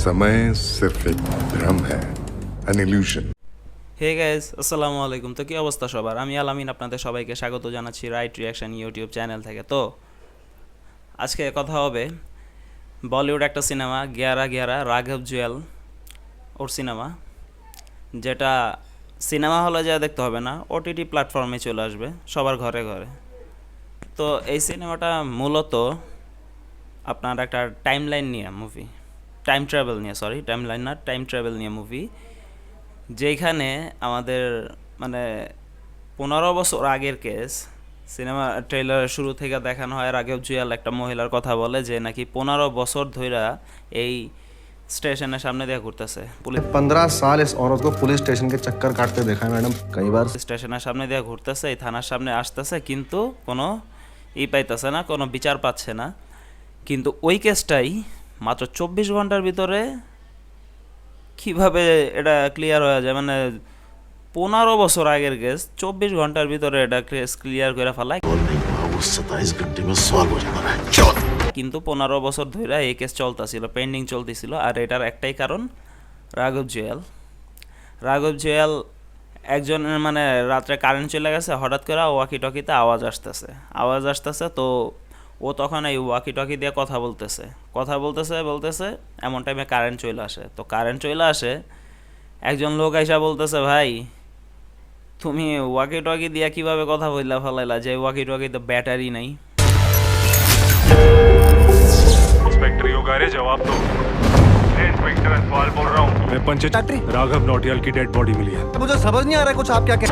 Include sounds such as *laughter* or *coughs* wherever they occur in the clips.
समय सिर्फ एक भ्रम है एन इल्यूशन হে গাইজ আসসালামু আলাইকুম তো কি অবস্থা সবার আমি আলামিন আপনাদের সবাইকে স্বাগত জানাচ্ছি রাইট রিয়াকশন ইউটিউব চ্যানেল থেকে তো আজকে কথা হবে বলিউড একটা সিনেমা গিয়ারা গিয়ারা রাঘব জুয়েল ওর সিনেমা যেটা সিনেমা হলে যা দেখতে হবে না ওটিটি প্ল্যাটফর্মে চলে আসবে সবার ঘরে ঘরে তো এই সিনেমাটা মূলত আপনার একটা টাইম লাইন নিয়ে মুভি টাইম ট্রাভেল নিয়ে সরি টাইম লাইন না টাইম ট্রাভেল নিয়ে মুভি যেখানে আমাদের মানে পনেরো বছর আগের কেস সিনেমা ট্রেলারের শুরু থেকে দেখানো হয় রাঘব জুয়াল একটা মহিলার কথা বলে যে নাকি পনেরো বছর ধইরা এই স্টেশনের সামনে দিয়ে ঘুরতেছে পুলিশ पंद्रह साल इस औरत को पुलिस स्टेशन के चक्कर काटते देखा है मैडम कई बार স্টেশনের সামনে দিয়ে ঘুরতেছে এই থানার সামনে আসতেছে কিন্তু কোনো ই পাইতেছে না কোনো বিচার পাচ্ছে না কিন্তু ওই কেসটাই মাত্র চব্বিশ ঘণ্টার ভিতরে কীভাবে এটা ক্লিয়ার হয়ে যায়? মানে পনেরো বছর আগের কেস চব্বিশ ঘণ্টার ভিতরে এটা কেস ক্লিয়ার করে ফেলা। কিন্তু পনেরো বছর ধরে এই কেস চলতেছিল পেন্ডিং চলতেছিল, আর এটার একটাই কারণ, রাঘব জুয়েল। রাঘব জুয়েল একজন মানে রাত্রে কারেন্ট চলে গেছে, হঠাৎ করে ওয়াকি টকিতে আওয়াজ আসতেছে। আওয়াজ আসতেছে তো ও তখন এই ওয়াকি টকি দিয়ে কথা বলতেছে। কথা বলতেছে বলতেছে এমন টাইমে কারেন্ট চলে আসে তো কারেন্ট চলে আসে একজন লোক আইসা বলতেছে ভাই তুমি ওয়াকি টকি দিয়ে কিভাবে কথা বললা ফেলাইলা যে ওয়াকি টকিতে ব্যাটারি নাই इंस्पेक्टर योगारे जवाब दो इंस्पेक्टर सवाल बोल रहा हूँ मैं पंच राघव नोटियाल की डेड बॉडी मिली है मुझे समझ नहीं आ रहा कुछ आप क्या कह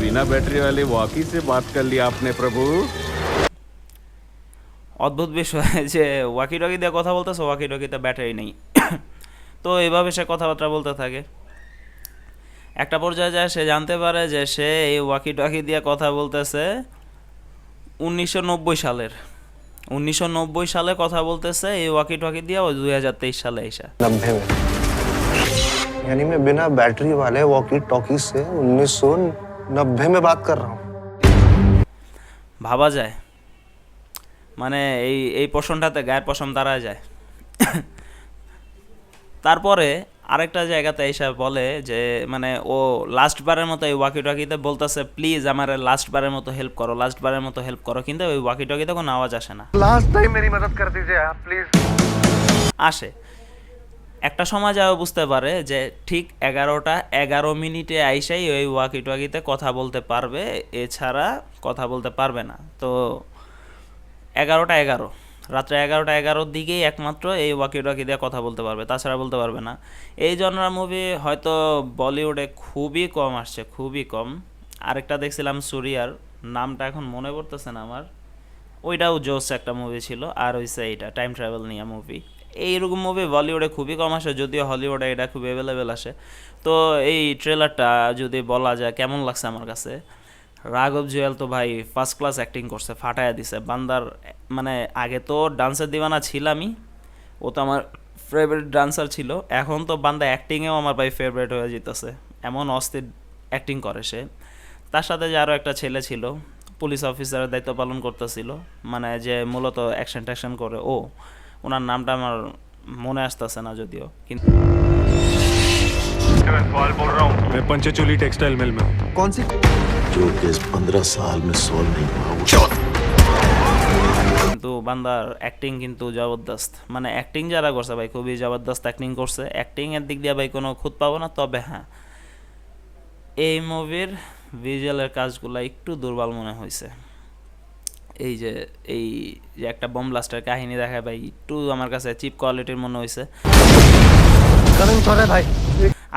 बिना बैटरी वाले वॉकी से बात कर लिया आपने प्रभु অদ্ভুত বিষয় *laughs* যে ওয়াকি টকি দিয়ে কথা বলতেছে ওয়াকি টকিতে ব্যাটারি নেই *coughs* তো এইভাবে সে কথাবার্তা বলতে থাকে একটা পর্যায়ে যায় সে জানতে পারে যে সে এই ওয়াকি টকি দিয়ে কথা বলতেছে উনিশশো নব্বই সালের উনিশশো নব্বই সালে কথা বলতেছে এই ওয়াকি টকি দিয়ে ওই দুই হাজার তেইশ সালে এসে नब्बे में यानी मैं बिना बैटरी वाले वॉकी टॉकी से उन्नीस सौ नब्बे में बात कर रहा हूँ ভাবা যায় মানে এই এই পশমটাতে গায়ের পশম দাঁড়ায় যায়। তারপরে আরেকটা জায়গাতে এসে বলে যে মানে ও লাস্টবারের মতো এই ওয়াকি টকিতে বলতেছে প্লিজ আমার লাস্টবারের মতো হেল্প করো লাস্টবারের মতো হেল্প করো। কিন্তু ওই ওয়াকি টকিতে কোনো আওয়াজ আসে না। লাস্ট টাইম মেরি মদদ কর দিজিয়ে আপ প্লিজ আসে। একটা সময় যাও বুঝতে পারে যে ঠিক এগারোটা এগারো মিনিটে আইসাই ওই ওয়াকি টকিতে কথা বলতে পারবে এছাড়া কথা বলতে পারবে না। তো এগারোটা এগারো। রাত্রে এগারোটা এগারোর দিকেই একমাত্র এই ওয়াকি টকি দিয়ে কথা বলতে পারবে, তাছাড়া বলতে পারবে না। এই জনরা মুভি হয়তো বলিউডে খুবই কম আসছে, খুবই কম। আরেকটা দেখছিলাম সুরিয়ার নামটা এখন মনে পড়তেছে না আমার। ওইটাও জোস একটা মুভি ছিল, আর হইছে এইটা টাইম ট্রাভেল নিয়ে মুভি এইরকম মুভি বলিউডে খুবই কম আসে, যদিও হলিউডে এটা খুব অ্যাভেলেবেল আসে। তো এই ট্রেলারটা যদি বলা যায়, কেমন লাগছে আমার কাছে? রাঘব জুয়েল তো ভাই ফার্স্ট ক্লাস অ্যাক্টিং করছে ফাটায়া দিছে বান্দার মানে আগে তো ডান্সের দিওয়ানা ছিলামই ও তো আমার ফেভারিট ডান্সার ছিল এখন তো বান্দা অ্যাক্টিংয়েও আমার ভাই ফেভারিট হয়ে যেতেছে এমন অস্থির অ্যাক্টিং করে সে তার সাথে যে আরও একটা ছেলে ছিল পুলিশ অফিসারের দায়িত্ব পালন করতেছিল মানে যে মূলত অ্যাকশন ট্যাকশন করে ও ওনার নামটা আমার মনে আসতেছে না যদিও কিন্তু मैं सवाल बोल रहा हूँ मैं पंचचूली टेक्सटाइल मिल में हूँ कौन सी जो केस पंद्रह साल में सॉल्व नहीं हुआ वो কিন্তু বান্দার অ্যাক্টিং কিন্তু জবরদস্ত মানে অ্যাক্টিং যারা করছে ভাই খুবই জবরদস্ত অ্যাক্টিং করছে অ্যাক্টিং এর দিক দিয়ে ভাই কোনো খুঁত পাবো না তবে হ্যাঁ এই মুভির ভিজুয়ালের কাজগুলো একটু দুর্বল মনে হয়েছে এই যে এই যে একটা বম ব্লাস্টের কাহিনী দেখায় ভাই একটু আমার কাছে চিপ কোয়ালিটির মনে হয়েছে कमिंग थोड़े भाई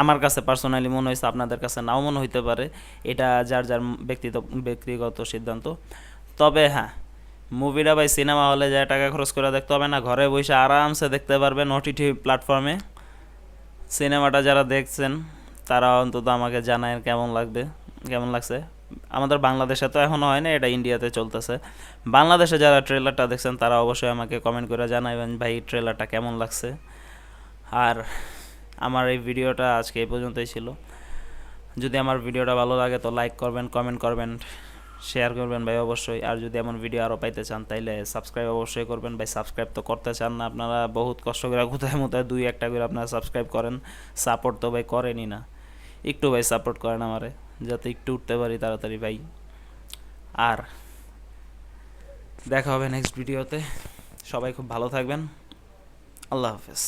আমার কাছে পার্সোনালি মনে হয়েছে আপনাদের কাছে নাও মনে হইতে পারে। এটা যার যার ব্যক্তিগত ব্যক্তিগত সিদ্ধান্ত। তবে হ্যাঁ মুভিটা ভাই সিনেমা হলে যায়, টাকা খরচ করে দেখতে হবে না। ঘরে বসে আরামসে দেখতে পারবেন ওটিটি প্ল্যাটফর্মে সিনেমাটা যারা দেখছেন, তারা অন্তত আমাকে জানায় কেমন লাগবে, কেমন লাগছে। আমাদের বাংলাদেশে তো এখনও হয় না, এটা ইন্ডিয়াতে চলতেছে। বাংলাদেশে যারা ট্রেলারটা দেখছেন, তারা অবশ্যই আমাকে কমেন্ট করে জানাবেন ভাই ট্রেলারটা কেমন লাগছে। আর আমার এই ভিডিওটা আজকে এই পর্যন্তই ছিল। যদি আমার ভিডিওটা ভালো লাগে তো লাইক করবেন কমেন্ট করবেন শেয়ার করবেন ভাই অবশ্যই। আর যদি এমন ভিডিও আরও পাইতে চান তাইলে সাবস্ক্রাইব অবশ্যই করবেন। ভাই সাবস্ক্রাইব তো করতে চান না, আপনারা বহুত কষ্ট করে কোথায় মোথায় দুই একটা করে আপনারা সাবস্ক্রাইব করেন। সাপোর্ট তো ভাই করেনই না। একটু ভাই সাপোর্ট করেন আমারে, যাতে একটু উঠতে পারি তাড়াতাড়ি ভাই। আর দেখা হবে নেক্সট ভিডিওতে সবাই খুব ভালো থাকবেন। আল্লাহ হাফেজ।